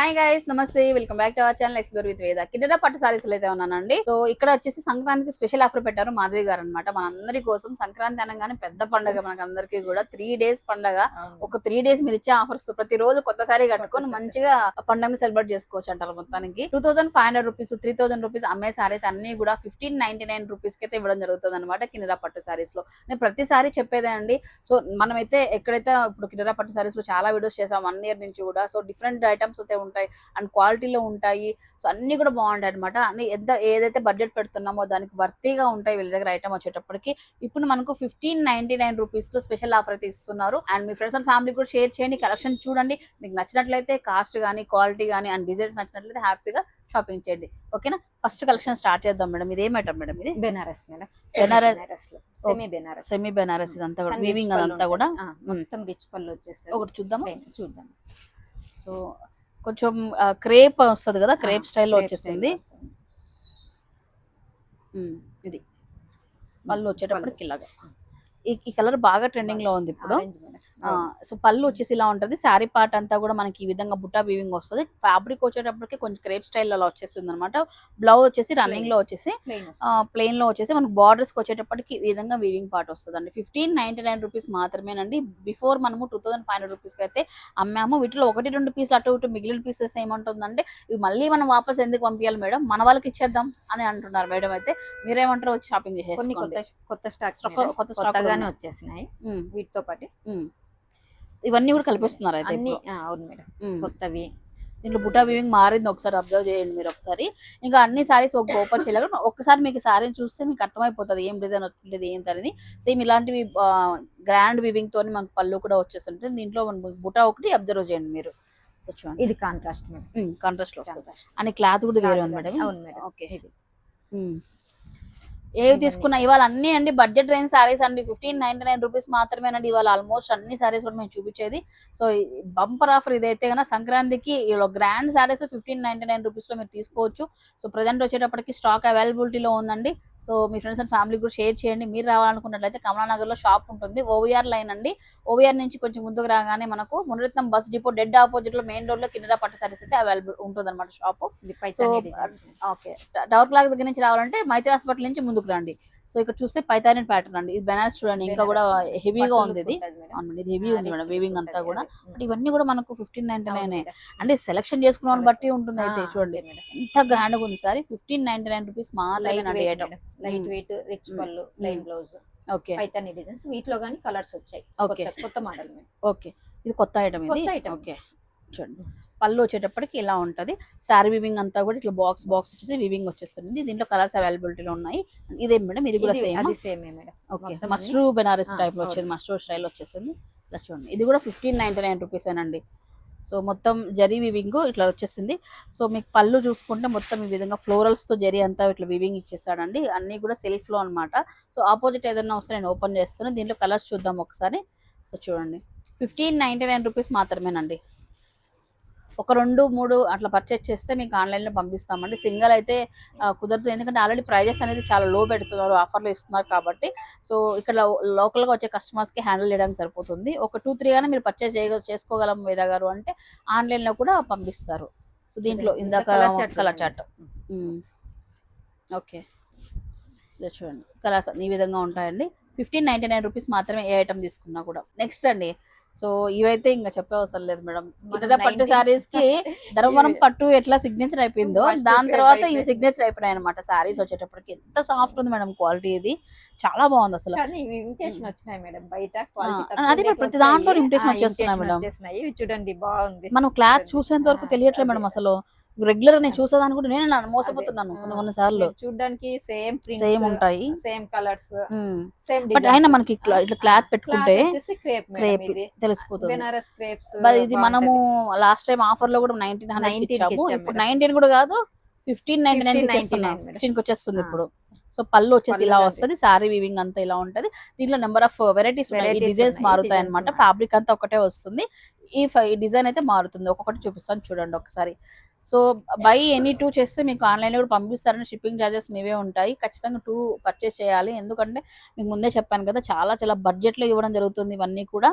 Hi guys నమస్తే. Welcome back to our channel explore with Veda కింద పట్టు సారీస్ అయితే ఉన్నానండి. సో ఇక్కడ వచ్చేసి సంక్రాంతికి స్పెషల్ ఆఫర్ పెట్టారు మాధవి గారు అనమాట మనందరి కోసం సంక్రాంతి అనగానే పెద్ద పండగ మనకి అందరికీ కూడా. త్రీ డేస్ పండగ. ఒక త్రీ డేస్ మీరు ఇచ్చే ఆఫర్స్ ప్రతి రోజు కొత్త సారీ కట్టుకొని మంచిగా పండుగని సెలబ్రేట్ చేసుకోవచ్చు అంటారు మొత్తానికి. Two thousand five hundred rupees three thousand rupees అమ్మే సారీస్ అన్ని కూడా ఫిఫ్టీన్ నైన్టీ నైన్ రూపీస్కి అయితే ఇవ్వడం జరుగుతుంది అనమాట కింద పట్టు సారీస్లో. నేను ప్రతిసారి చెప్పేదే అండి. సో మనమైతే ఎక్కడైతే ఇప్పుడు కింద పట్టు సారీస్లో చాలా వీడియోస్ చేసాం వన్ ఇయర్ నుంచి కూడా. సో డిఫరెంట్ ఐటమ్స్ అయితే ఉంటాయి అండ్ క్వాలిటీలో ఉంటాయి. సో అన్ని కూడా బాగుంటాయి అనమాట అన్ని ఎంత ఏదైతే బడ్జెట్ పెడుతున్నామో దానికి వర్తీగా ఉంటాయి వీళ్ళ దగ్గర ఐటమ్ వచ్చేటప్పటికి. ఇప్పుడు మనకు ఫిఫ్టీన్ నైన్టీ నైన్ రూపీస్లో స్పెషల్ ఆఫర్ అయితే ఇస్తున్నారు. అండ్ మీ ఫ్రెండ్స్ అండ్ ఫ్యామిలీ కూడా షేర్ చేయండి. కలెక్షన్ చూడండి. మీకు నచ్చినట్లయితే కాస్ట్ కానీ క్వాలిటీ కానీ అండ్ డిజైన్స్ నచ్చినట్లయితే హ్యాపీగా షాపింగ్ చేయండి. ఓకేనా? ఫస్ట్ కలెక్షన్ స్టార్ట్ చేద్దాం మేడం. ఇది ఏం ఐటమ్ మేడం ఇది? Banaras madam. Banaras- semi Banaras. Semi Banaras ఇదంతా కూడా. వీవింగ్ అదంతా కూడా. మొత్తం రిచ్ పళ్ళు వచ్చేస్తుంది ఒకటి చూద్దాం చూద్దాం. సో కొంచెం క్రేప్ వస్తుంది కదా క్రేప్ స్టైల్లో వచ్చేసింది. ఇది. పళ్ళు వచ్చేటప్పటికి. ఇలాగా. ఈ కలర్ బాగా ట్రెండింగ్లో ఉంది ఇప్పుడు. సో పళ్ళు వచ్చేసి ఇలా ఉంటది. శారీ పార్ట్ అంతా కూడా మనకి ఈ విధంగా బుట్టా వీవింగ్ వస్తుంది. ఫ్యాబ్రిక్ వచ్చేటప్పటికి కొంచెం క్రేప్ స్టైల్ అలా వచ్చేస్తుంది అనమాట బ్లౌజ్ వచ్చేసి రన్నింగ్లో వచ్చేసి. ప్లెయిన్లో వచ్చేసి మనకి బార్డర్స్ వచ్చేటప్పటికి ఈ విధంగా వీవింగ్ పార్ట్ వస్తుంది అండి ఫిఫ్టీన్ నైన్టీ నైన్ రూపీస్ మాత్రమేనండి. బిఫోర్ మనము two thousand five hundred rupees అయితే అమ్మాము. వీటిలో ఒకటి రెండు పీసులు అటు ఇటు మిగిలిన పీసెస్ ఏమంటుందంటే ఇవి మళ్ళీ మనం వాపస్ ఎందుకు పంపించాలి మేడం? మన వాళ్ళకి ఇచ్చేద్దాం అని అంటున్నారు మేడం అయితే. మీరేమంటారు వచ్చి షాపింగ్ కొన్ని కొత్త స్టాక్ కొత్త ఉన్నాయి. వచ్చేసినాయి. వీటితో పాటు. ఇవన్నీ కూడా కల్పిస్తున్నారు అయితే అన్ని అవును మేడం. కొత్తవి. దీంట్లో బుటా వీవింగ్ మారింది ఒకసారి అబ్జర్వ్ చేయండి మీరు ఒకసారి. ఇంకా అన్ని సారీస్ ఒక ఓపెన్ చేయలేదు ఒక్కసారి మీకు సారీని చూస్తే మీకు అర్థమైపోతుంది ఏం డిజైన్ వచ్చింది ఏంటి అనేది. సేమ్ ఇలాంటివి గ్రాండ్ వీవింగ్ తోని మనకు పళ్ళు కూడా వచ్చేస్తుంటుంది దీంట్లో బుటా ఒకటి అబ్జర్వ్ చేయండి మీరు. చూడండి. ఇది కాంట్రాస్ట్ మేడం. కాంట్రాస్ట్లో వస్తుంది. అని క్లాత్ కూడా వేరే ఉంది మేడం. అవును మేడం. ఓకే. ఇది. ఏవి తీసుకున్నా ఇవాళ అన్ని అండి బడ్జెట్ రేంజ్ సారీస్ అండి ఫిఫ్టీన్ నైన్టీ నైన్ రూపీస్ మాత్రమేనండి ఇవాళ ఆల్మోస్ట్ అన్ని సారీస్ కూడా మేము చూపించేది. సో బంపర్ ఆఫర్ ఇదైతే కన్నా సంక్రాంతికి ఇలా grand saris fifteen ninety nine రూపీస్లో మీరు తీసుకోవచ్చు. సో ప్రజెంట్ వచ్చేటప్పటికి స్టాక్ అవైలబిలిటీలో ఉందండి. సో మీ ఫ్రెండ్స్ అండ్ ఫ్యామిలీ కూడా షేర్ చేయండి. మీరు రావాలనుకున్నట్లయితే కమలానగర్లో షాప్ ఉంటుంది. ఓవిఆర్ లైన్ అండి. ఓవిఆర్ నుంచి కొంచెం ముందుకు రాగానే మనకు మునరత్నం బస్ డిపో డెడ్ ఆపోజిట్లో మెయిన్ రోడ్లో కింద పట్టు సారీస్ అయితే అవైలబుల్ ఉంటుంది అనమాట shop so. Okay tower clock దగ్గర నుంచి రావాలంటే మైత్రి హాస్పిటల్ నుంచి ముందుకు రండి. సో ఇక్కడ చూస్తే పైతానియన్ ప్యాటర్న్ అండి. ఇది బెనారస్ చూడండి. ఇంకా కూడా హెవీగా ఉంది. ఇది ఇది హెవీ ఉంది మేడం వీవింగ్ అంతా కూడా. ఇవన్నీ కూడా మనకు ఫిఫ్టీన్ నైన్టీ నైన్. అంటే సెలెక్షన్ చేసుకున్న బట్టి ఉంటుంది అయితే చూడండి. ఎంత గ్రాండ్గా ఉంది sari. Fifteen ninety nine rupees weight item madam. Light weight rich. పళ్ళు మ్మ్. Blouse okay. పైతాని డిజైన్స్. వీటిలో గానీ కలర్స్ వచ్చాయి. ఓకే. కొత్త- మోడల్ మేడం ఓకే. ఇది కొత్త ఐటమ్ ఇది? కొత్త item. ఓకే. చూడండి. పళ్ళు వచ్చేటప్పటికి ఇలా ఉంటది. శారీ వివింగ్ అంతా కూడా ఇట్లా బాక్స్ బాక్స్ వచ్చేసి వివింగ్ వచ్చేస్తుంది. దీంట్లో కలర్స్ అవైలబిలిటీలో ఉన్నాయి. ఇదేం మేడం ఇది కూడా సేమ్ సేమే మేడం. ఓకే. మష్రూ బెనారస్ టైప్లో. వచ్చేది. మష్రూ స్టైల్ వచ్చేసింది. ఇట్లా చూడండి. ఇది కూడా ఫిఫ్టీన్ నైన్టీ నైన్ రూపీస్ అండి సో మొత్తం జరీ వివింగ్ ఇట్లా వచ్చేసింది. సో మీకు పళ్ళు చూసుకుంటే మొత్తం ఈ విధంగా ఫ్లోరల్స్ జరీ అంతా ఇట్లా వివింగ్ ఇచ్చేసాడండి. అన్నీ కూడా సెల్ఫ్లో అనమాట సో ఆపోజిట్ ఏదైనా వస్తే నేను ఓపెన్ చేస్తాను. దీంట్లో కలర్స్ చూద్దాం ఒకసారి. సో చూడండి. ఫిఫ్టీన్ నైన్టీ నైన్ రూపీస్ మాత్రమేనండి. ఒక రెండు మూడు అట్లా పర్చేస్ చేస్తే మీకు ఆన్లైన్లో పంపిస్తామండి. సింగిల్ అయితే కుదరదు. ఎందుకంటే ఆల్రెడీ ప్రైజెస్ అనేది చాలా లో పెడుతున్నారు ఆఫర్లు ఇస్తున్నారు కాబట్టి. సో ఇక్కడ లోకల్గా వచ్చే కస్టమర్స్కి హ్యాండిల్ చేయడానికి సరిపోతుంది. ఒక టూ త్రీ గానే మీరు పర్చేస్ చేయ చేసుకోగలం వేద గారు అంటే ఆన్లైన్లో కూడా పంపిస్తారు. సో దీంట్లో ఇందాక కలర్. Chart okay. ఇలా చూడండి. కలర్స్ ఈ విధంగా ఉంటాయండి. ఫిఫ్టీన్ నైన్టీ నైన్ రూపీస్ మాత్రమే ఏ ఐటమ్ తీసుకున్నా కూడా. నెక్స్ట్ అండి. సో ఇవైతే ఇంకా చెప్పే అవసరం లేదు మేడం. ఇతర పట్టు 90 సారీస్కి ధర్మవరం పట్టు ఎట్లా సిగ్నేచర్ అయిపోయిందో దాని తర్వాత ఇవి. సిగ్నేచర్ అయిపోయినాయి అనమాట సారీస్ వచ్చేటప్పటికి. ఎంత సాఫ్ట్ ఉంది మేడం క్వాలిటీ ఇది. చాలా బాగుంది అసలు. ఇమిటేషన్ వచ్చినాయి మేడం. బయట అదే ప్రతి దాంట్లో imitation వచ్చేస్తున్నాయి మేడం. చూడండి బాగుంది. మనం క్లాత్ చూసేంత వరకు తెలియట్లేదు మేడం అదే. అసలు. రెగ్యులర్ నేను చూసేదాన్ని కూడా నేను మోసపోతున్నాను కొన్ని కొన్ని సార్లు. చూడడానికి సేమ్ సేమ్ ఉంటాయి. Same colours. సేమ్ బట్ అయినా మనకి ఇట్లా ఇట్లా క్లాత్ పెట్టుకుంటే క్రేప్ తెలిసిపోతుంది. బెనారస్ క్రేప్స్ ఇది మనము లాస్ట్ టైం ఆఫర్లో కూడా నైన్టీన్ హండ్రెడ్ 19 కి ఇచ్చాము. ఇచ్చాం ఇప్పుడు. నైన్టీన్ కూడా కాదు ఫిఫ్టీన్ నైన్టీ నైన్ 15.99 వచ్చేస్తున్నాం. సిక్స్టీన్కి వచ్చేస్తుంది. ఇప్పుడు. సో పళ్ళు వచ్చేసి ఇలా. వస్తుంది సారీ వీవింగ్ అంతా ఇలా ఉంటది. దీంట్లో నెంబర్ ఆఫ్ వెరైటీస్ ఉన్నాయి. డిజైన్స్ మారుతాయి అనమాట. ఫ్యాబ్రిక్ అంతా ఒకటే వస్తుంది. ఈ డిజైన్ అయితే మారుతుంది. ఒక్కొక్కటి చూపిస్తాను చూడండి ఒకసారి. సో బై ఎనీ టూ చేస్తే మీకు ఆన్లైన్లో కూడా పంపిస్తారని షిప్పింగ్ ఛార్జెస్ మీవే ఉంటాయి. ఖచ్చితంగా టూ పర్చేస్ చేయాలి. ఎందుకంటే మీకు ముందే చెప్పాను కదా చాలా చాలా బడ్జెట్లో ఇవ్వడం జరుగుతుంది ఇవన్నీ కూడా.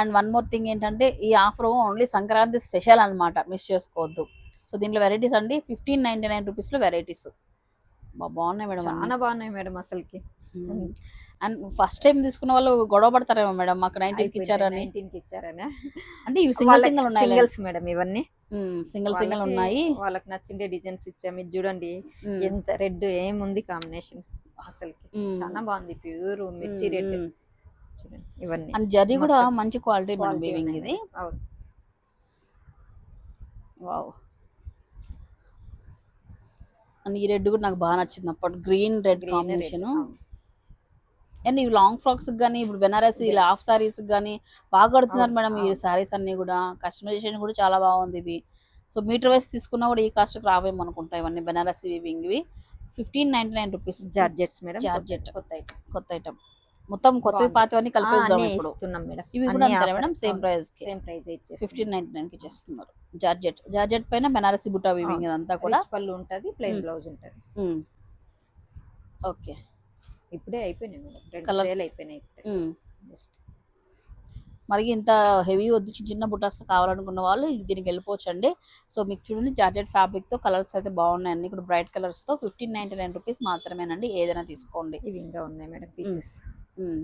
అండ్ వన్ మోర్ థింగ్ ఏంటంటే ఈ ఆఫర్ ఓన్లీ సంక్రాంతి స్పెషల్ అన్నమాట. మిస్ చేసుకోవద్దు. సో దీంట్లో వెరైటీస్ అండి. ఫిఫ్టీన్ నైన్టీ నైన్ రూపీస్లో వెరైటీస్. బాగున్నాయి మేడం చాలా బాగున్నాయి మేడం అసలుకి. అండ్ ఫస్ట్ టైం తీసుకున్న వాళ్ళు గొడవ పడతారేమో మేడం మాకు నైన్టీన్కి ఇచ్చారని. నైన్టీన్కి ఇచ్చారని? అంటే ఇవి సింగిల్ సింగిల్ ఉన్నాయి సింగిల్స్ మేడం ఇవన్నీ. సింగిల్ సింగిల్ ఉన్నాయి. వాళ్ళకి నచ్చిండే డిజైన్స్ ఇచ్చాము ఇది చూడండి. ఎంత రెడ్ ఏముంది కాంబినేషన్ అసలుకి. చాలా బాగుంది ప్యూర్ మిర్చి రెడ్. ఇవన్నీ. అండ్ జరీ కూడా మంచి క్వాలిటీ మేడం ఇది. వావ్. అండ్ ఈ రెడ్ కూడా నాకు బాగా నచ్చింది అప్పుడు గ్రీన్ రెడ్. కాంబినేషన్. అండ్ ఇవి లాంగ్ ఫ్రాక్స్ కానీ ఇప్పుడు బెనారసి ఇలా హాఫ్ సారీస్ కానీ బాగా కడుతున్నారు మేడం ఈ. సారీస్ అన్ని కూడా. కస్టమైజేషన్ కూడా చాలా బాగుంది ఇవి. సో మీటర్ వైస్ తీసుకున్నా కూడా ఈ కాస్ట్కి రావేమో అనుకుంటా ఇవన్నీ బెనారసి వీవింగ్ ఇవి. Fifteen ninety nine rupees georgettes madam georgette. కొత్త item. కొత్త ఐటమ్ మొత్తం కొత్త. పాతవన్నీ కలిపేద్దాం అన్నీ ఇప్పుడు. ఇవి కూడా offer. మేడం? సేమ్. ప్రైస్కి. సేమ్ ప్రైస్ ఫిఫ్టీన్ నైన్టీ నైన్కి చేస్తున్నారు జార్జెట్. జార్జెట్ పైన బెనారసి బుటా వీవింగ్ ఇదంతా కూడా. పళ్ళు ఉంటది ప్లెయిన్. బ్లౌజ్ ఉంటది. ఓకే ఇప్పుడే అయిపోయినాయి మేడం. రెండు Colours. సేల్ అయిపోయినాయి ఇప్పుడే. మరి ఇంత హెవీ వద్దు చిన్న చిన్న బుటాస్ కావాలనుకున్న వాళ్ళు ఇది దీనికి వెళ్ళిపోవచ్చు అండి సో మీకు చూడండి జార్జెట్ ఫ్యాబ్రిక్తో కలర్స్ అయితే బాగున్నాయి అన్ని. ఇక్కడ బ్రైట్ కలర్స్తో ఫిఫ్టీన్ నైన్టీ నైన్ రూపీస్ మాత్రమేనండి ఏదైనా తీసుకోండి. ఇవి ఇంకా ఉన్నాయి మేడం పీసెస్ మ్మ్.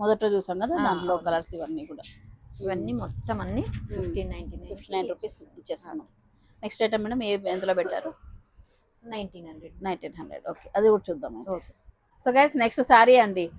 మొదట్లో చూసాం కదా దాంట్లో. కలర్స్ ఇవన్నీ కూడా. ఇవన్నీ మొత్తం అన్ని fifteen ninety fifty nine rupees ఇచ్చేస్తాను నెక్స్ట్ ఐటమ్ మేడం ఏ ఎంతలో పెట్టారు? Nineteen hundred. Nineteen hundred. Okay అది కూడా చూద్దాం okay. So guys next sari అండి.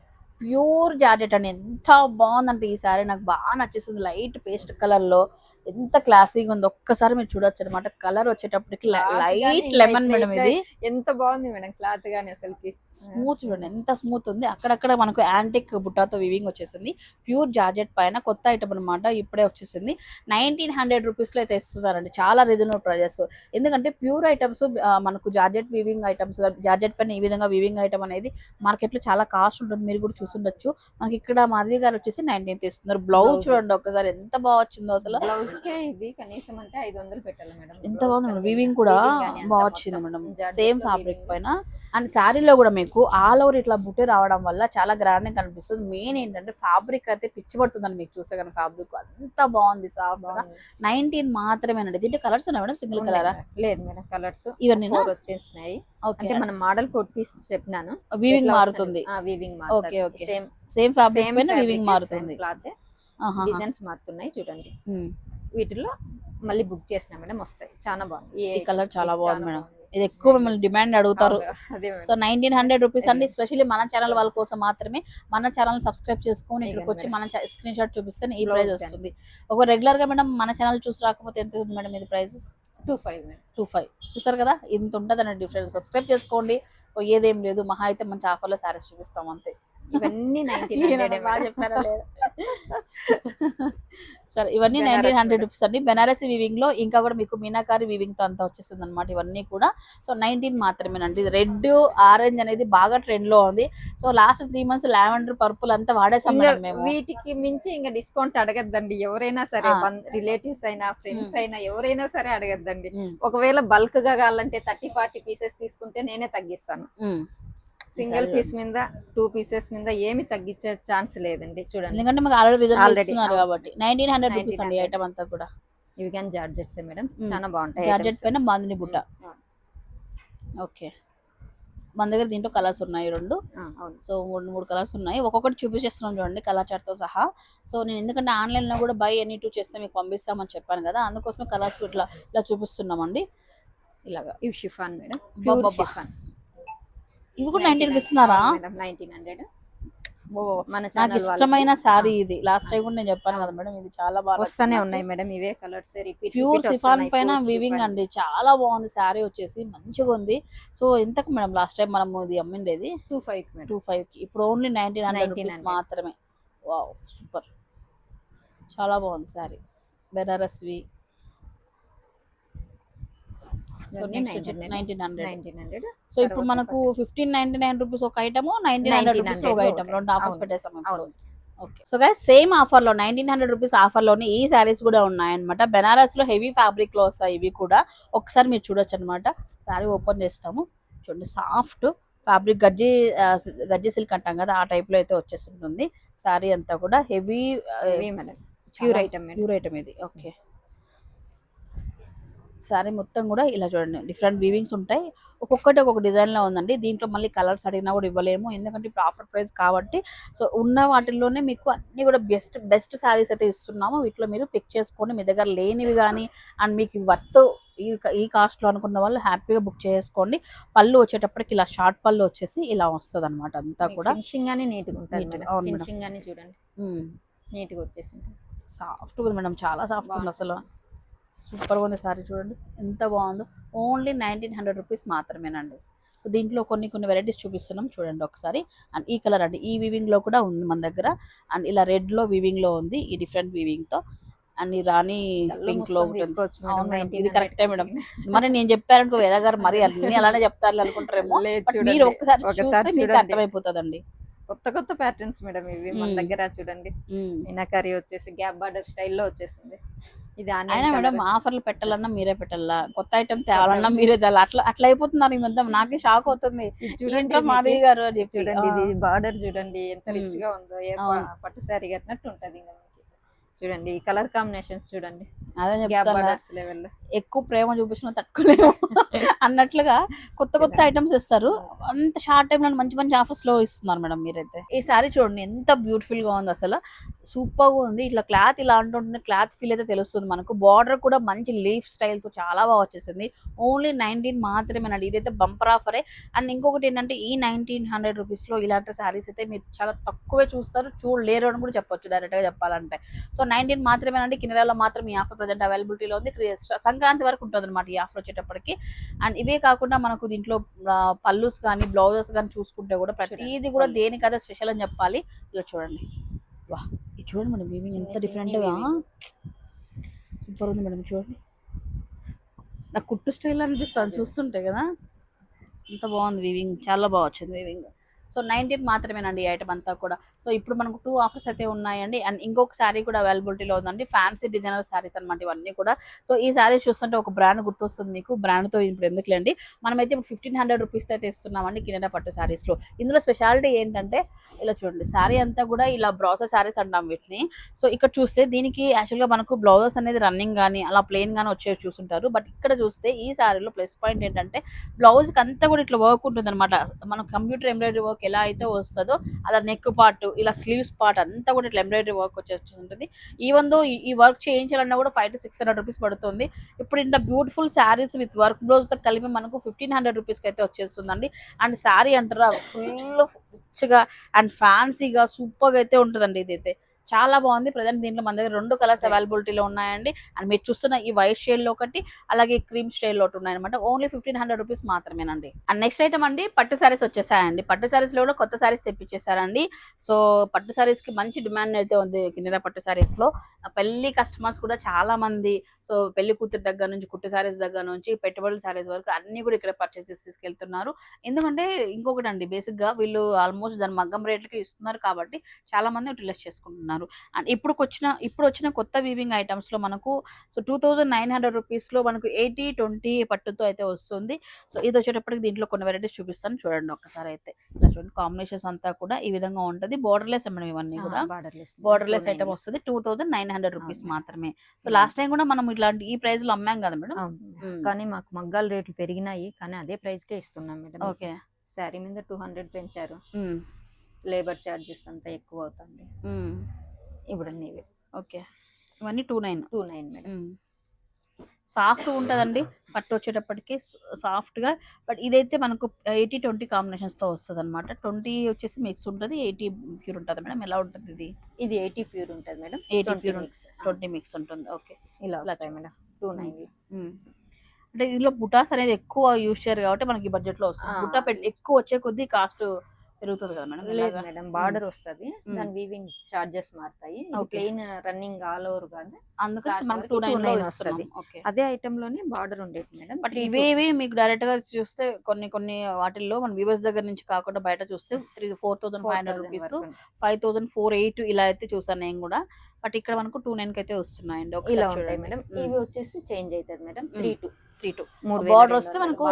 ప్యూర్ జార్జెట్ అండి. ఎంత బాగుందంటే ఈ శారీ నాకు బాగా నచ్చేసింది. లైట్ పేస్ట్ కలర్లో ఎంత క్లాసీగా ఉంది ఒక్కసారి మీరు చూడొచ్చు అనమాట కలర్ వచ్చేటప్పటికి లైట్ లెమన్ మేడం ఇది. ఎంత బాగుంది మేడం క్లాత్ గానీ అసలుకి. స్మూత్ చూడండి ఎంత స్మూత్ ఉంది. అక్కడక్కడ మనకు యాంటిక్ బుట్టాతో వివింగ్ వచ్చేసింది. ప్యూర్ జార్జెట్ పైన కొత్త ఐటమ్ అనమాట ఇప్పుడే వచ్చేసింది. నైన్టీన్ హండ్రెడ్ రూపీస్లో అయితే ఇస్తున్నారండి. చాలా రీజనబుల్ ప్రైజెస్ ఎందుకంటే ప్యూర్ ఐటమ్స్ మనకు జార్జెట్ వివింగ్ ఐటమ్స్ జార్జెట్ పైన ఈ విధంగా వివింగ్ ఐటమ్ అనేది మార్కెట్లో చాలా కాస్ట్ ఉంటుంది. మీరు కూడా చూసుండొచ్చు. మనకి ఇక్కడ మాధవి గారు వచ్చేసి నైన్టీన్ ఇస్తున్నారు బ్లౌజ్. చూడండి ఒక్కసారి ఎంత బాగా వచ్చిందో అసలు. బ్లౌజ్ కే ఇది కనీసం అంటే ఐదు వందలు పెట్టాలి మేడం. ఎంత బాగుంది. వీవింగ్ కూడా బాగా వచ్చింది మేడం. Same fabric. పైన. అండ్ శారీలో కూడా మీకు ఆల్ ఓవర్ ఇట్లా బుట్టే రావడం వల్ల చాలా గ్రాండ్ కనిపిస్తుంది. మెయిన్ ఏంటంటే ఫ్యాబ్రిక్ అయితే పిచ్చి పడుతుందని మీకు చూస్తే కానీ ఫ్యాబ్రిక్ అంత బాగుంది సాఫ్ట్గా. బాగుంది. నైన్టీన్ మాత్రమేనండి దీంట్లో కలర్స్ ఉన్నాయి మేడం? సింగిల్ కలరా. లేదు మేడం కలర్స్ ఇవన్నీ వచ్చేసినాయి. అంటే మనం మోడల్ కోట్ పీస్ చెప్పినాను. వీవింగ్ మారుతుంది. Weaving okay, okay. Same same fabric పైన వీవింగ్ మారుతుంది. క్లాత్. డిజైన్స్ మారుతున్నాయి చూడండి. వీటిలో మళ్ళీ బుక్ చేసిన మేడం వస్తాయి. చాలా బాగుంది. ఈ కలర్ చాలా బాగుంది మేడం. ఇది ఎక్కువ మిమ్మల్ని డిమాండ్ అడుగుతారు. సో నైన్టీన్ హండ్రెడ్ రూపీస్ అండి. స్పెషల్లీ మన ఛానల్ వాళ్ళ కోసం మాత్రమే మన ఛానల్ సబ్స్క్రైబ్ చేసుకొని ఇక్కడికి వచ్చి మన స్క్రీన్ షాట్ చూపిస్తే ఈ ప్రైస్. వస్తుంది. ఒక రెగ్యులర్గా మేడం మన ఛానల్ చూసి రాకపోతే ఎంత ఉంది మేడం ఇది price two five two five చూసారు కదా? ఇంత ఉంటుంది అన్న డిఫరెన్స్ సబ్స్క్రైబ్ చేసుకోండి పోయేదేం లేదు. మహా అయితే మంచి ఆఫర్లో సారీస్ చూపిస్తాం అంతే. ఇవన్నీ నైన్టీన్? సరే ఇవన్నీ బెనారస్ నైన్టీన్ హండ్రెడ్. రూపీస్ అండి బెనారసి వీవింగ్లో ఇంకా కూడా మీకు మీనాకారి వీవింగ్తో అంతా వచ్చేసింది అనమాట ఇవన్నీ కూడా సో నైన్టీన్ మాత్రమేనండి రెడ్ ఆరెంజ్ అనేది బాగా ట్రెండ్లో ఉంది so last three months lavender purple అంతా వాడేసాం మేము వీటికి మించి ఇంకా డిస్కౌంట్ అడగద్దండి ఎవరైనా సరే. రిలేటివ్స్ అయినా ఫ్రెండ్స్ మ్మ్. అయినా ఎవరైనా సరే అడగద్దండి ఉమ్, ఒకవేళ బల్క్గా కావాలంటే థర్టీ ఫార్టీ పీసెస్ తీసుకుంటే నేనే తగ్గిస్తాను ఉమ్. సింగిల్. పీస్ మీద టూ పీసెస్ మీద ఏమి తగ్గించే ఛాన్స్ లేదండి చూడండి. ఎందుకంటే మాకు ఆల్రెడీ ఇస్తున్నారు అవును. కాబట్టి నైన్టీన్ హండ్రెడ్ రూపీస్ అండి 1900. ఐటమ్ అంతా కూడా. ఇవి కానీ జార్జెట్స్ మేడం. చాలా బాగుంటాయి జార్జెట్. పైన బాందిని బుట్ట. ఓకే మన దగ్గర దీంట్లో కలర్స్ ఉన్నాయి రెండు. సో మూడు మూడు కలర్స్ ఉన్నాయి. ఒక్కొక్కటి చూపించేస్తున్నాం చూడండి కలర్ చార్ట్తో సహా. సో నేను ఎందుకంటే ఆన్లైన్లో కూడా బై ఎనీ టూ చేస్తే మీకు పంపిస్తామని చెప్పాను కదా అందుకోసమే కలర్స్ ఇట్లా ఇలా చూపిస్తున్నామండి. ఇలాగా. ఇవి షిఫాన్ మేడం. షిఫాన్ ఇవి కూడా నైన్టీన్కి ఇస్తున్నారా? నైన్టీన్ హండ్రెడ్ నాకు ఇష్టమైన శారీ ఇది. లాస్ట్ టైం కూడా నేను చెప్పాను కదా మేడం ఇది చాలా బాగా వస్తానే ఉన్నాయి మేడం ఇవే కలర్స్ రిపీట్ ప్యూర్ సిఫాన్ పైన వివింగ్ అండి. చాలా బాగుంది శారీ వచ్చేసి మంచిగా ఉంది. సో ఎంతకు మేడం లాస్ట్ టైం మనం ఇది అమ్మిండేది? టూ ఫైవ్ టూ ఫైవ్కి. ఇప్పుడు ఓన్లీ నైన్టీన్ హండ్రెడ్ 1900. రూపీస్ మాత్రమే. వావ్ సూపర్ చాలా బాగుంది శారీ బెనారస్వి సో ఇవన్నీ next 1900. Nineteen hundred nineteen hundred so ఇప్పుడు మనకు ఫిఫ్టీన్ నైన్టీ నైన్ రూపీస్ ఒక ఐటమ్ నైన్టీన్ హండ్రెడ్ రూపీస్ ఒక 1900 ఐటమ్ రెండు ఆఫర్స్. పెట్టేసాం ఓకే సో గైస్ సేమ్ ఆఫర్లో నైన్టీన్ హండ్రెడ్ రూపీస్ ఆఫర్లోనే ఈ శారీస్ కూడా ఉన్నాయన్నమాట. బెనారస్లో హెవీ ఫ్యాబ్రిక్లో వస్తాయి ఇవి కూడా ఒకసారి మీరు చూడొచ్చు అనమాట శారీ ఓపెన్ చేస్తాము. చూడండి సాఫ్ట్ ఫ్యాబ్రిక్ గజ్జి గజ్జి సిల్క్ అంటాం కదా ఆ టైప్లో అయితే వచ్చేస్తుంటుంది శారీ అంతా కూడా heavy pure item pure item ఇది. ఓకే సారీ మొత్తం కూడా ఇలా చూడండి. డిఫరెంట్ వీవింగ్స్ ఉంటాయి. ఒక్కొక్కటి ఒక్కొక్క డిజైన్లో ఉందండి. దీంట్లో మళ్ళీ కలర్స్ అడిగినా కూడా ఇవ్వలేము. ఎందుకంటే ఇప్పుడు ఆఫర్ ప్రైస్ కాబట్టి సో ఉన్న వాటిల్లోనే మీకు అన్ని కూడా బెస్ట్ బెస్ట్ శారీస్ అయితే ఇస్తున్నాము. వీటిలో మీరు పిక్ చేసుకొని మీ దగ్గర లేనివి కానీ అండ్ మీకు వర్త్ ఈ ఈ కాస్ట్లో అనుకున్న వాళ్ళు హ్యాపీగా బుక్ చేసుకోండి. పళ్ళు వచ్చేటప్పటికి ఇలా షార్ట్ పళ్ళు వచ్చేసి ఇలా వస్తుంది అనమాట అంతా కూడా. ఫినిషింగ్ గానీ నీట్గా ఉంటుంది Neat గా, మేడం అవును మేడం. ఫినిషింగ్ గానీ చూడండి. నీట్గా వచ్చేసింది. సాఫ్ట్ ఉంది మేడం చాలా సాఫ్ట్ ఉంది అసలు. సూపర్ ఉంది సారీ చూడండి. ఎంత బాగుందో. ఓన్లీ నైన్టీన్ హండ్రెడ్ రూపీస్ మాత్రమేనండి. సో దీంట్లో కొన్ని కొన్ని వెరైటీస్ చూపిస్తున్నాం. చూడండి ఒకసారి. అండ్ ఈ కలర్ అండి. ఈ వీవింగ్లో కూడా ఉంది మన దగ్గర. అండ్ ఇలా రెడ్లో వీవింగ్లో ఉంది. ఈ డిఫరెంట్ వీవింగ్తో. అండ్ ఈ రాణి పింక్లో ఒకటి ఉంది. తీసుకోవచ్చు మేడం, అవును మేడం, 1900 ఇది కరెక్టే మేడం. మరి నేను చెప్పారనుకో వేద గారు మరి అన్ని అలానే చెప్తారు అనుకుంటారేమో. మీరు ఒక్కసారి ఒకసారి చూస్తే మీకు. అర్థమైపోతుందండి. కొత్త కొత్త ప్యాటర్న్స్ మేడం ఇవి మన. దగ్గర చూడండి. మీనాకరీ వచ్చేసి గ్యాప్ బార్డర్ స్టైల్లో వచ్చేసింది. ఇది అయినా మేడం ఆఫర్లు పెట్టాలన్నా మీరే పెట్టాలా? కొత్త ఐటమ్ తేవాలన్నా మీరే తేవాలి అట్లా అట్లా అయిపోతున్నారు ఈ మధ్య. నాకే షాక్ అవుతుంది. చూడండి. మాధవి గారు చూడండి ఇది బార్డర్ చూడండి ఎంత మ్మ్. రిచ్గా ఉందో. ఏ పట్టు శారీ కట్టినట్టు ఉంటది. ఇంకా. చూడండి ఈ కలర్ కాంబినేషన్స్ చూడండి. అదే చెప్తాను ఎక్కువ ప్రేమ చూపించిన తట్టుకోలేము. అన్నట్లుగా కొత్త కొత్త ఐటమ్స్ ఇస్తారు అంత షార్ట్ టైం లో మంచి మంచి ఆఫర్స్లో ఇస్తున్నారు మేడం మీరైతే. ఈ సారీ చూడండి ఎంత బ్యూటిఫుల్గా ఉంది అసలు. సూపర్గా ఉంది. ఇట్లా క్లాత్ ఇలా అంటుంటే క్లాత్ ఫీల్ అయితే తెలుస్తుంది మనకు. బార్డర్ కూడా మంచి లీఫ్ స్టైల్తో చాలా బాగా వచ్చేసింది. ఓన్లీ నైన్టీన్ మాత్రమేనండి ఇదైతే బంపర్ ఆఫరే అండ్ ఇంకొకటి ఏంటంటే ఈ నైన్టీన్ హండ్రెడ్ రూపీస్లో ఇలాంటి శారీస్ అయితే మీరు చాలా తక్కువే చూస్తారు. చూడలేరు అని కూడా చెప్పొచ్చు డైరెక్ట్గా చెప్పాలంటే. సో నైన్టీన్ మాత్రమేనండి కినరాలో మాత్రం ఈ ఆఫర్ ప్రజెంట్ అవైలబిలిటీలో ఉంది. క్రి- సంక్రాంతి వరకు ఉంటుంది అనమాట ఈ ఆఫర్ వచ్చేటప్పటికి. అండ్ ఇవే కాకుండా మనకు దీంట్లో పళ్ళుస్ కానీ బ్లౌజెస్ కానీ చూసుకుంటే కూడా ప్రతిదీ కూడా. దేనికదే స్పెషల్ అని చెప్పాలి ఇలా చూడండి. వా ఇది చూడండి మేడం వీవింగ్ ఎంత చిన్న డిఫరెంట్ చిన్న గా. weaving. సూపర్ ఉంది మేడం చూడండి. నాకు కుట్టు స్టైల్ అనిపిస్తుంది చూస్తుంటే కదా. ఎంత బాగుంది వీవింగ్ చాలా బాగా వచ్చింది వీవింగ్. సో నైన్టీన్ మాత్రమేనండి ఈ ఐటమ్ అంతా కూడా. సో ఇప్పుడు మనకు టూ ఆఫర్స్ అయితే ఉన్నాయండి. అండ్ ఇంకొక శారీ కూడా అవైలబిలిటీలో ఉందండి. ఫ్యాన్సీ డిజైనర్ శారీస్ అనమాట ఇవన్నీ కూడా. సో ఈ శారీస్ చూస్తుంటే ఒక బ్రాండ్ గుర్తొస్తుంది మీకు. బ్రాండ్తో ఇప్పుడు ఎందుకులేండి? మనమైతే ఇప్పుడు ఫిఫ్టీన్ హండ్రెడ్ రూపీస్ అయితే ఇస్తున్నామండి కినడా పట్టు శారీస్లో ఇందులో స్పెషాలిటీ ఏంటంటే ఇలా చూడండి. శారీ అంతా కూడా ఇలా బ్రాసర్ శారీస్ అంటాం వీటిని. సో ఇక్కడ చూస్తే దీనికి యాక్చువల్గా మనకు బ్లౌజెస్ అనేది రన్నింగ్ కానీ అలా ప్లెయిన్ కానీ వచ్చేవి చూస్తుంటారు బట్ ఇక్కడ చూస్తే ఈ శారీలో ప్లస్ పాయింట్ ఏంటంటే బ్లౌజ్కి అంతా కూడా ఇట్లా వర్క్ ఉంటుంది అనమాట మన కంప్యూటర్ ఎంబ్రాయిడరీ వర్క్ ఎలా అయితే వస్తుందో అలా నెక్ పార్ట్ ఇలా స్లీవ్స్ పార్ట్ అంతా కూడా ఇట్లా ఎంబ్రాయిడరీ వర్క్ వచ్చేసి ఉంటుంది ఈవెన్ దో ఈ వర్క్ చేయించాలన్నా కూడా five to six hundred rupees పడుతుంది ఇప్పుడు ఇంత బ్యూటిఫుల్ శారీస్ విత్ వర్క్ బ్లౌజ్తో కలిపి మనకు ఫిఫ్టీన్ హండ్రెడ్ రూపీస్కి అయితే వచ్చేస్తుందండి అండ్ శారీ అంటారా ఫుల్ రిచ్గా అండ్ ఫ్యాన్సీగా సూపర్గా అయితే ఉంటుందండి ఇదైతే చాలా బాగుంది. ప్రజెంట్ దీంట్లో మన దగ్గర రెండు కలర్స్ అవైలబిలిటీలో ఉన్నాయండి. అండ్ మీరు చూస్తున్న ఈ వైట్ షేడ్లో ఒకటి అలాగే క్రీమ్ స్టైల్లో ఒకటి ఉన్నాయన్నమాట. ఓన్లీ ఫిఫ్టీన్ హండ్రెడ్ రూపీస్ మాత్రమేనండి. అండ్ నెక్స్ట్ ఐటమ్ అండి పట్టు సారీస్ వచ్చేసాయండి. పట్టు సారీస్లో కూడా కొత్త సారీస్ తెప్పించేసారండి సో పట్టు సారీస్కి మంచి డిమాండ్ అయితే ఉంది కిన్నెర పట్టు సారీస్లో. ఆ పెళ్ళి కస్టమర్స్ కూడా చాలా మంది సో పెళ్ళి కూతురు దగ్గర నుంచి కుట్టు సారీస్ దగ్గర నుంచి పెట్టుబడుల సారీస్ వరకు అన్ని కూడా ఇక్కడ పర్చేస్ చేసి తీసుకెళ్తున్నారు. ఎందుకంటే ఇంకొకటి అండి బేసిక్గా వీళ్ళు ఆల్మోస్ట్ దాని మగ్గం రేట్లకి ఇస్తున్నారు కాబట్టి చాలా మంది యూటిలైజ్ చేసుకుంటున్నారు. అండ్ ఇప్పుడు వచ్చిన ఇప్పుడు వచ్చిన కొత్త వీవింగ్ ఐటమ్స్లో మనకు so two thousand nine hundred రూపీస్లో మనకు ఎయిటీ ట్వంటీ పట్టుతో అయితే వస్తుంది. సో ఇది వచ్చేటప్పటికి దీంట్లో కొన్ని వెరైటీస్ చూపిస్తాను. చూడండి ఒక్కసారి అయితే. ఇలా చూడండి కాంబినేషన్స్ అంతా కూడా ఈ విధంగా ఉంటుంది. బోర్డర్లెస్ మేడం ఇవన్నీ కూడా? బార్డర్లెస్ ఐటమ్ వస్తుంది. Two thousand nine hundred rupees. మాత్రమే. సో లాస్ట్ టైం కూడా మనం ఇట్లాంటి ఈ ప్రైస్లో అమ్మాం కదా మేడం. కానీ మాకు మగ్గాల రేట్లు పెరిగినాయి. కానీ అదే ప్రైస్ కే ఇస్తున్నాం మేడం. ఓకే. శారీ మీద టూ హండ్రెడ్ పెంచారు. లేబర్ చార్జెస్ అంతా ఎక్కువ అవుతుంది. ఇప్పుడు అన్ని ఓకే. ఇవన్నీ two nine. Two nine madam. Soft ఉంటుందండి పట్టు వచ్చేటప్పటికి సాఫ్ట్గా బట్ ఇదైతే మనకు ఎయిటీ ట్వంటీ కాంబినేషన్స్తో వస్తుంది అనమాట ట్వంటీ వచ్చేసి మిక్స్ ఉంటుంది ఎయిటీ ప్యూర్ ఉంటుంది మేడం. ఎలా ఉంటుంది ఇది? ఇది ఎయిటీ ప్యూర్ ఉంటుంది madam. 80 twenty pure mix. Twenty mix ఉంటుంది. ఓకే. ఇలా మేడం. Two nine. అంటే ఇందులో బుటాస్ అనేది ఎక్కువ యూస్ చేయరు కాబట్టి మనకి బడ్జెట్లో వస్తుంది. పెట్టి ఎక్కువ వచ్చే కొద్దీ కాస్ట్ పెరుగుతుంది కదా మేడం లేదు? మేడం బార్డర్ వస్తది. దాని వీవింగ్ చార్జెస్ మారుతాయి. ప్లెయిన్ రన్నింగ్ ఆల్ ఓవర్ కాదు అందుకని last మనకు వరకు టూ నైన్ 2.9 వస్తుంది. అదే ఐటమ్లోనే బార్డర్ ఉండేది మేడం. బట్ Three ఇవి to- ఇవి మీకు డైరెక్ట్గా చూస్తే కొన్ని కొన్ని వాటిల్లో మన వ్యూవర్స్ దగ్గర నుంచి కాకుండా బయట చూస్తే three four thousand five hundred 4,000 rupees. Five thousand four eight ఇలా అయితే చూసాను నేను కూడా. బట్ ఇక్కడ మనకు టూ నైన్కి అయితే వస్తున్నాయండి ఇలా ఉంటాయి మేడం. ఇవి వచ్చేసి చేంజ్ అవుతుంది madam. Three to three two మూడు Border వస్తే మనకు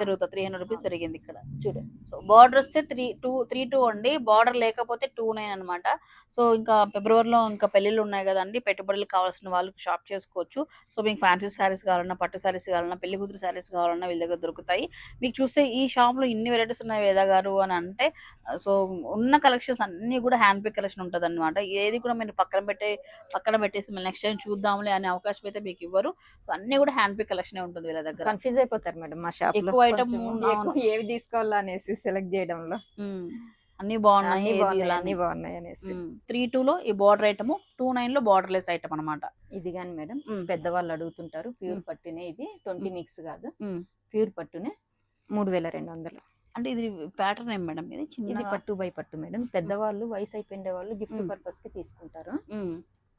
పెరుగుతుంది త్రీ హండ్రెడ్ రూపీస్. పెరిగింది ఇక్కడ. చూడండి సో బార్డర్ వస్తే త్రీ టూ త్రీ టూ అండి. బార్డర్ లేకపోతే టూ నైన్ అనమాట సో ఇంకా ఫిబ్రవరిలో ఇంకా పెళ్ళిళ్ళు ఉన్నాయి కదండి. పెట్టుబడులు కావాల్సిన వాళ్ళకి షాప్ చేసుకోవచ్చు. సో మీకు ఫ్యాన్సీ శారీస్ కావాలన్నా పట్టు శారీస్ కావాలన్నా పెళ్ళి కూతురు శారీస్ కావాలన్నా వీళ్ళ దగ్గర దొరుకుతాయి. మీకు చూస్తే ఈ షాప్లో ఇన్ని వెరైటీస్ ఉన్నాయి వేద గారు అని అంటే సో ఉన్న కలెక్షన్స్ అన్ని కూడా హ్యాండ్ పిక్ కలెక్షన్ ఉంటుంది అనమాట ఏది కూడా మీరు పక్కన పెట్టే పక్కన పెట్టేసి మళ్ళీ నెక్స్ట్ టైం చూద్దాంలే అనే అవకాశం అయితే మీకు ఇవ్వరు. సో అన్ని కూడా హ్యాండ్ పిక్ కలెక్షన్ ఉంటుంది వీళ్ళ దగ్గర. కన్ఫ్యూజ్ అయిపోతారు మేడం మా షాప్లో. ఎక్కువ. ఎక్కువ ఏవి తీసుకోవాలా అనేసి సెలెక్ట్ చేయడంలో. అన్ని బాగున్నాయి అన్ని ఏది బాగున్నాయి అనేసి. త్రీ టూ లో ఈ బార్డర్ ఐటమ్ టూ నైన్లో బార్డర్ లెస్ ఐటమ్ అనమాట ఇది కానీ మేడం. పెద్దవాళ్ళు అడుగుతుంటారు ప్యూర్. పట్టునే ఇది ట్వంటీ. మిక్స్ కాదు. ప్యూర్ పట్టునే మూడు వేల రెండు వందలు. అంటే ఇది ప్యాటర్న్ ఏం మేడం ఇది? ఇది చిన్న పట్టు బై పట్టు మేడం. పెద్దవాళ్ళు వయసు అయిపోయిన వాళ్ళు గిఫ్ట్. పర్పస్కి తీసుకుంటారు.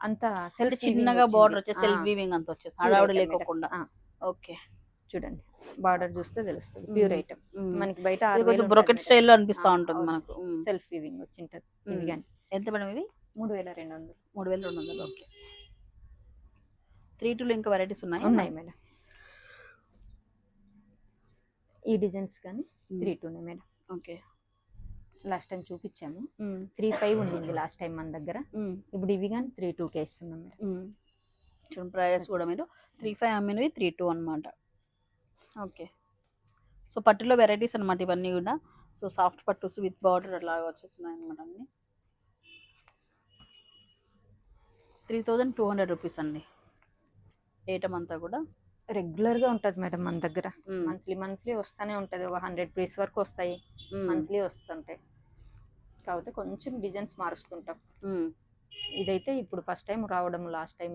అంత సెల్ఫ్ చిన్నగా బార్డర్ వచ్చే సెల్ఫ్ వీవింగ్ అంత వచ్చేసి హడావుడి మేడం. లేకోకుండా. ఓకే. చూడండి. బార్డర్ చూస్తే తెలుస్తుంది. ప్యూర్. ఐటమ్. మనకి బయట ఇది కొంచెం బ్రొకెట్ స్టైల్లో అనిపిస్తా ఉంటుంది మనకు. సెల్ఫ్ వీవింగ్ వచ్చింటది. ఇవి మ్మ్. కానీ ఎంత మేడం ఇవి? మూడు వేల రెండు వందలు. మూడు వేల రెండు వందలు ఓకే. త్రీ టూలో ఇంకా వెరైటీస్ ఉన్నాయి? ఉన్నాయి మేడం. ఈ డిజైన్స్ కానీ త్రీ టూనే మేడం. ఓకే. లాస్ట్ టైం చూపించాము. త్రీ ఫైవ్ ఉండింది లాస్ట్ టైం మన దగ్గర. ఇప్పుడు ఇవి కానీ త్రీ టూకే ఇస్తున్నాం మేడం. చూడండి ప్రైస్ కూడా మీరు. త్రీ ఫైవ్ అమ్మినవి త్రీ టూ అనమాట ఓకే. సో పట్టులో వెరైటీస్ అనమాట ఇవన్నీ కూడా. సో సాఫ్ట్ పట్టుస్ విత్ బార్డర్ అట్లాగా వచ్చేస్తున్నాయి అనమాట అన్ని. Three thousand two hundred rupees అండి. ఏటం అంతా కూడా. రెగ్యులర్గా ఉంటది మేడం మన దగ్గర. మంత్లీ మంత్లీ వస్తానే ఉంటది. ఒక హండ్రెడ్ పీస్ వరకు వస్తాయి. మంత్లీ వస్తుంటాయి. కాకపోతే కొంచెం డిజైన్స్ మారుస్తుంటాం. ఇదైతే ఇప్పుడు ఫస్ట్ టైం రావడం లాస్ట్ టైం.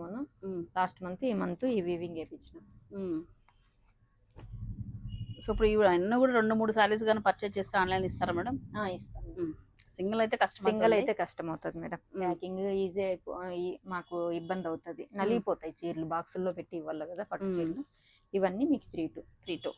లాస్ట్ మంత్ ఈ మంత్ ఈ వీవింగ్ వేయించినాం. సో ఇప్పుడు ఇవి అన్నీ కూడా రెండు మూడు సారీస్ కానీ పర్చేజ్ చేస్తే ఆన్లైన్ ఇస్తారా మేడం? ఇస్తాం. సింగిల్ అయితే కష్టం సింగిల్ అయితే కష్టం అవుతుంది మేడం. ప్యాకింగ్ ఈజీ అయిపో మాకు ఇబ్బంది అవుతుంది. నలిగిపోతాయి చీరలు బాక్సుల్లో పెట్టి ఇవ్వాలి కదా పట్టు. చీరలు. ఇవన్నీ మీకు three two three two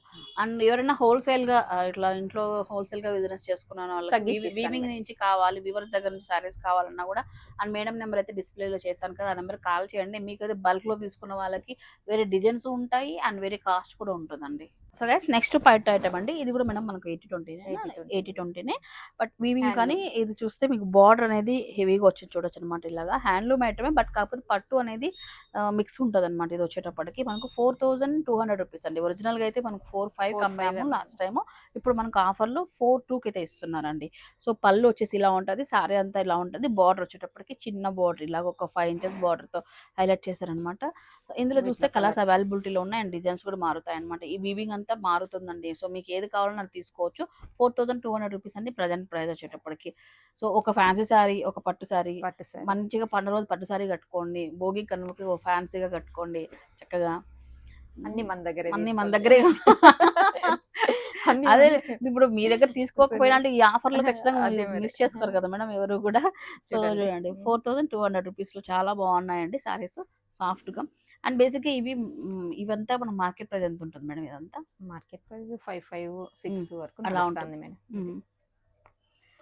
and ఎవరైనా హోల్సేల్గా ఇట్లా ఇంట్లో హోల్సేల్గా బిజినెస్ చేసుకున్న వాళ్ళకి వీవింగ్ నుంచి కావాలి వివర్స్ దగ్గర నుంచి సారీస్ కావాలన్నా కూడా అండ్ మేడం నెంబర్ అయితే display లో చేశాను కదా ఆ నెంబర్ కాల్ చేయండి. మీకు అయితే బల్క్లో తీసుకున్న వాళ్ళకి వేరే డిజైన్స్ ఉంటాయి అండ్ వేరే కాస్ట్ కూడా ఉంటుందండి. సో గైస్ నెక్స్ట్ పైట్ ఐటమ్ అండి. ఇది కూడా మేడం మనకు ఎయిటీ 80-20. ఎయిటీ ట్వంటీనే బట్ వీవింగ్. కానీ ఇది చూస్తే మీకు బార్డర్ అనేది హెవీగా వచ్చి చూడొచ్చు అనమాట ఇలాగా. హ్యాండ్లూమ్ ఐటమే బట్ కాకపోతే పట్టు అనేది మిక్స్ ఉంటుంది అనమాట ఇది వచ్చేటప్పటికి. మనకు four thousand two hundred rupees అండి. ఒరిజినల్గా అయితే మనకు ఫోర్ ఫైవ్ five కమ్మాము అమ్మాము. లాస్ట్ టైం ఇప్పుడు మనకు ఆఫర్లో ఫోర్ టూకి అయితే ఇస్తున్నారండి సో పళ్ళు వచ్చేసి ఇలా ఉంటుంది సారీ అంతా ఇలా ఉంటుంది. బార్డర్ వచ్చేటప్పటికి చిన్న బార్డర్ ఇలాగ ఒక ఫైవ్ ఇంచెస్ బార్డర్తో హైలైట్ చేశారనమాట ఇందులో చూస్తే కలర్స్. అవైలబిలిటీలో ఉన్నాయి అండ్ డిజైన్స్ కూడా మారుతాయి అనమాట ఈ వీవింగ్ అంతా మారుతుందండి. సో మీకు ఏది కావాలన్నా అది తీసుకోవచ్చు. Four thousand two hundred rupees అండి ప్రజెంట్ ప్రైస్ వచ్చేటప్పటికి. సో ఒక ఫ్యాన్సీ శారీ ఒక పట్టు శారీ పట్టు సార్. మంచిగా పండుగ రోజు పట్టు శారీ కట్టుకోండి. భోగి కనుమకి ఫ్యాన్సీగా కట్టుకోండి చక్కగా. అన్ని మన దగ్గర అన్ని మన దగ్గరే. అదే ఇప్పుడు మీ దగ్గర తీసుకోకపోయినా అంటే ఈ ఆఫర్లో ఖచ్చితంగా. మిస్ చేసుకోరు కదా మేడం ఎవరు కూడా. సో చూడండి. ఫోర్ థౌసండ్ టూ హండ్రెడ్ రూపీస్లో చాలా బాగున్నాయండి సారీస్ సాఫ్ట్గా అండ్ బేసిక్ ఇవి ఇవంతా మన మార్కెట్ ప్రైస్ ఎంత ఉంటుంది మేడం ఇదంతా? Market price five five six వరకు అలా నడుస్తుంది మేడం.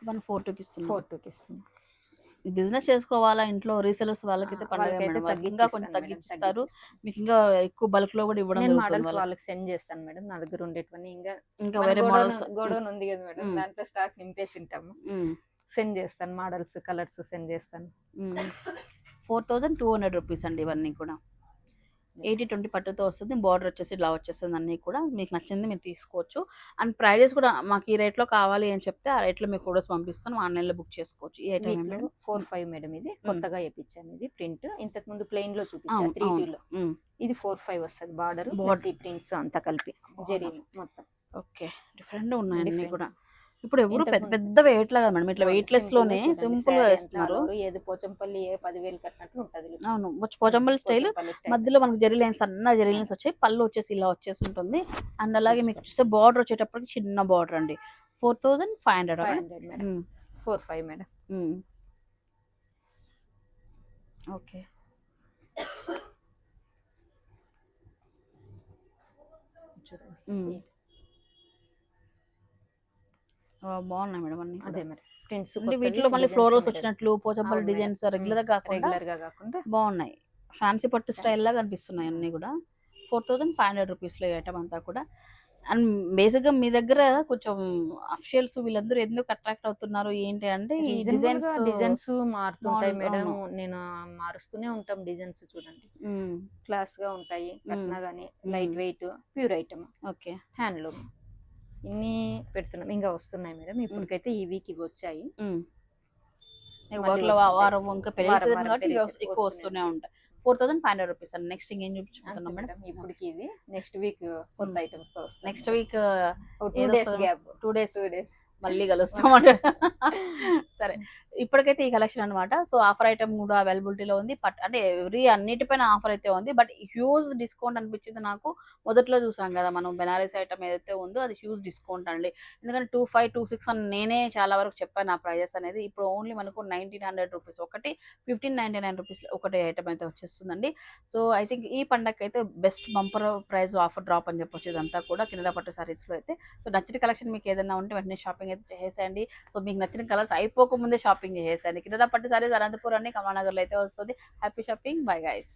వన్ ఫోర్ టూకి ఇస్తుంది ఫోర్ టూకి ఇస్తుంది బిజినెస్ చేసుకోవాలా ఇంట్లో రీసెలర్స్ వాళ్ళకైతే పండుగ ఇంకా కొంచెం తగ్గించిస్తాను. మీకు ఇంకా ఎక్కువ బల్క్లో కూడా ఇవ్వడం మోడల్స్ వాళ్ళకి. సెండ్ చేస్తాను మేడం నా దగ్గర ఉండేటివన్నీ. ఇంకా ఇంకా వేరే మోడల్స్ గోడౌన్ ఉంది కదా మేడం. దాంట్లో స్టాక్ నింపేసి ఉంటాము. సెండ్ చేస్తాను మోడల్స్ కలర్స్ సెండ్ చేస్తాను. Four thousand two hundred rupees అండి ఇవన్నీ కూడా. ఎయిటీ ట్వంటీ పట్టుతో వస్తుంది బార్డర్ వచ్చేసి ఇలా వచ్చేస్తుంది అన్నీ కూడా. మీకు నచ్చింది మీరు తీసుకోవచ్చు. అండ్ ప్రైజెస్ కూడా మాకు ఈ రేట్లో కావాలి అని చెప్తే ఆ రేట్లో మీకు ఫోటోస్ పంపిస్తాను. ఆన్లైన్లో బుక్ చేసుకోవచ్చు. ఈ ఐటమ్ ఫోర్ ఫైవ్ మేడం ఇది. కొత్తగా వేయించాను ఇది ప్రింట్. ఇంతకు ముందు ప్లెయిన్లో చూపించాను త్రీ. లో ఇది ఫోర్ ఫైవ్ వస్తుంది బార్డర్. ఈ ప్రింట్స్ అంతా కలిపి జరీ మొత్తం. ఓకే. డిఫరెంట్ ఉన్నాయి అన్నీ Different. కూడా. ఇప్పుడు ఎవరు పెద్ద. పెద్ద వెయిట్ లాగా మేడం. ఇట్లా వెయిట్ లెస్లోనే సింపుల్గా వేస్తున్నారు ఏది పోచంపల్లి ఏ పదివేలు కట్టినట్టు ఉంటది. అవును పోచంపల్లి స్టైల్. మధ్యలో మనకు జెరీ లైన్స్ సన్న జెరీ లైన్స్ వచ్చాయి. పళ్ళు వచ్చేసి ఇలా వచ్చేసి ఉంటుంది అండ్ అలాగే మీకు చూస్తే బార్డర్ వచ్చేటప్పటికి చిన్న బార్డర్ అండి. Four thousand five hundred 500 madam. Four five madam. Okay. చూడండి. బాగున్నాయి మేడం అన్ని అదే మరి. ప్రింట్స్ అంటే వీటిలో మళ్ళీ ఫ్లోరల్స్ వచ్చినట్లు పోచంపల్లి. డిజైన్స్ రెగ్యులర్గా రెగ్యులర్గా కాకుండా బాగున్నాయి. ఫ్యాన్సీ పట్టు స్టైల్. లాగా అనిపిస్తున్నాయి అన్ని కూడా. ఫోర్ థౌజండ్ ఫైవ్ హండ్రెడ్ రూపీస్లో ఐటమ్ అంతా కూడా. అండ్ బేసిక్గా మీ దగ్గర కొంచెం అఫిషియల్స్ వీళ్ళందరూ ఎందుకు అట్రాక్ట్ అవుతున్నారు ఏంటి అంటే ఈ డిజైన్స్ డిజైన్స్ మారుతుంటాయి మేడం. నేను మారుస్తూనే ఉంటాం డిజైన్స్ చూడండి. క్లాస్గా ఉంటాయి కట్నా గానీ light weight pure item okay handloom ఇన్ని పెడుతున్నాం. ఇంకా వస్తున్నాయి మేడం. ఇప్పటికైతే ఈ వీక్ ఇవి వచ్చాయి. వారం ఇంకా పెళ్ళి ఎక్కువ వస్తూనే ఉంటాయి. Four thousand five hundred rupees అండి. నెక్స్ట్ ఇంకేం చూపించుకుంటున్నాం మేడం? ఇప్పటికి ఇది నెక్స్ట్ వీక్ కొత్త ఐటమ్స్తో వస్తాయి next week two days? Gap two days two days మళ్ళీ కలుస్తామంట సరే. ఇప్పటికైతే ఈ కలెక్షన్ అన్నమాట. సో ఆఫర్ ఐటమ్ కూడా అవైలబిలిటీలో ఉంది. బట్ అంటే ఎవ్రీ అన్నిటిపైన ఆఫర్ అయితే ఉంది. బట్ హ్యూజ్ డిస్కౌంట్ అనిపించింది నాకు. మొదట్లో చూసాం కదా మనం బెనారస్ ఐటమ్ ఏదైతే ఉందో అది హ్యూజ్ డిస్కౌంట్ అండి. ఎందుకంటే టూ ఫైవ్ టూ సిక్స్ అని నేనే చాలా వరకు చెప్పాను ఆ ప్రైజెస్ అనేది. ఇప్పుడు ఓన్లీ మనకు నైన్టీన్ హండ్రెడ్ రూపీస్ ఒకటి ఫిఫ్టీన్ నైన్టీ నైన్ రూపీస్ ఒకటి ఐటమ్ అయితే వచ్చేస్తుందండి. సో ఐ థింక్ ఈ పండగకి అయితే best bumper price offer drop అని చెప్పొచ్చు ఇదంతా కూడా కింద పట్టు సారీస్లో అయితే. సో నచ్చిన కలెక్షన్ మీకు ఏదైనా ఉంటే వెంటనే షాపింగ్ అయితే చేసేయండి. సో మీకు నచ్చిన కలర్స్ అయిపోకముందే షాపింగ్ షాపింగ్ చేసేయండి కింద పట్టు సారీస్ అనంతపురం అని కమానగర్లో అయితే వస్తుంది. Happy shopping bye guys